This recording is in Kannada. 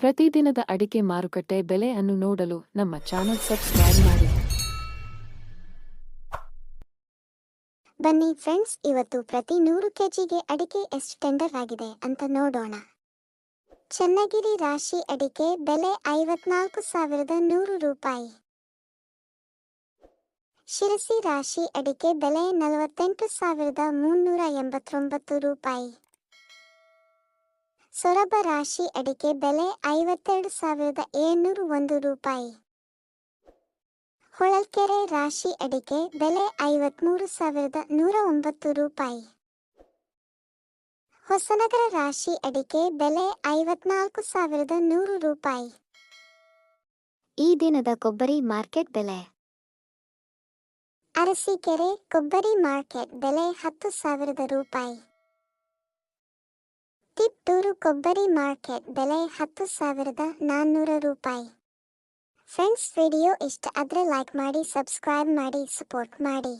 ಪ್ರತಿದಿನದ ಅಡಿಕೆ ಮಾರುಕಟ್ಟೆ ಬೆಲೆ ಅನ್ನು ನೋಡಲು ನಮ್ಮ ಚಾನೆಲ್ ಸಬ್ಸ್ಕ್ರೈಬ್ ಮಾಡಿ. ಬನ್ನಿ ಫ್ರೆಂಡ್ಸ್, ಇವತ್ತು ಪ್ರತಿ ನೂರು ಕೆಜಿಗೆ ಅಡಿಕೆ ಎಷ್ಟು ಟೆಂಡರ್ ಆಗಿದೆ ಅಂತ ನೋಡೋಣ. ಚನ್ನಗಿರಿ ರಾಶಿ ಅಡಿಕೆ ಬೆಲೆ ಐವತ್ನಾಲ್ಕು ಸಾವಿರದ ನೂರು ರೂಪಾಯಿ. ಶಿರಸಿ ರಾಶಿ ಅಡಿಕೆ ಬೆಲೆ ನಲವತ್ತೆಂಟು ಸಾವಿರದ ಮುನ್ನೂರ ಎಂಬತ್ತೊಂಬತ್ತು ರೂಪಾಯಿ. ಸೊರಬ ರಾಶಿ ಅಡಿಕೆ ಬೆಲೆ ಐವತ್ತೆರಡು ಸಾವಿರದ ಏಳ್ನೂರು ಒಂದು ರೂಪಾಯಿ. ಹೊಳಲ್ಕೆರೆ ರಾಶಿ ಅಡಿಕೆ ಬೆಲೆ ಐವತ್ಮೂರು ಸಾವಿರದ ನೂರ ಒಂಬತ್ತು ರೂಪಾಯಿ. ಹೊಸನಗರ ರಾಶಿ ಅಡಿಕೆ ಬೆಲೆ ಐವತ್ನಾಲ್ಕು ಸಾವಿರದ ನೂರು ರೂಪಾಯಿ. ಈ ದಿನದ ಕೊಬ್ಬರಿ ಮಾರ್ಕೆಟ್ ಬೆಲೆ. ಅರಸೀಕೆರೆ ಕೊಬ್ಬರಿ ಮಾರ್ಕೆಟ್ ಬೆಲೆ ಹತ್ತು ಸಾವಿರದ ರೂಪಾಯಿ. ತಿಪ್ಟೂರು ಕೊಬ್ಬರಿ ಮಾರ್ಕೆಟ್ ಬೆಲೆ ಹತ್ತು ಸಾವಿರದ ನಾನ್ನೂರು ರೂಪಾಯಿ. ಫ್ರೆಂಡ್ಸ್, ವಿಡಿಯೋ ಇಷ್ಟ ಆದರೆ ಲೈಕ್ ಮಾಡಿ ಸಬ್ಸ್ಕ್ರೈಬ್ ಮಾಡಿ ಸಪೋರ್ಟ್ ಮಾಡಿ.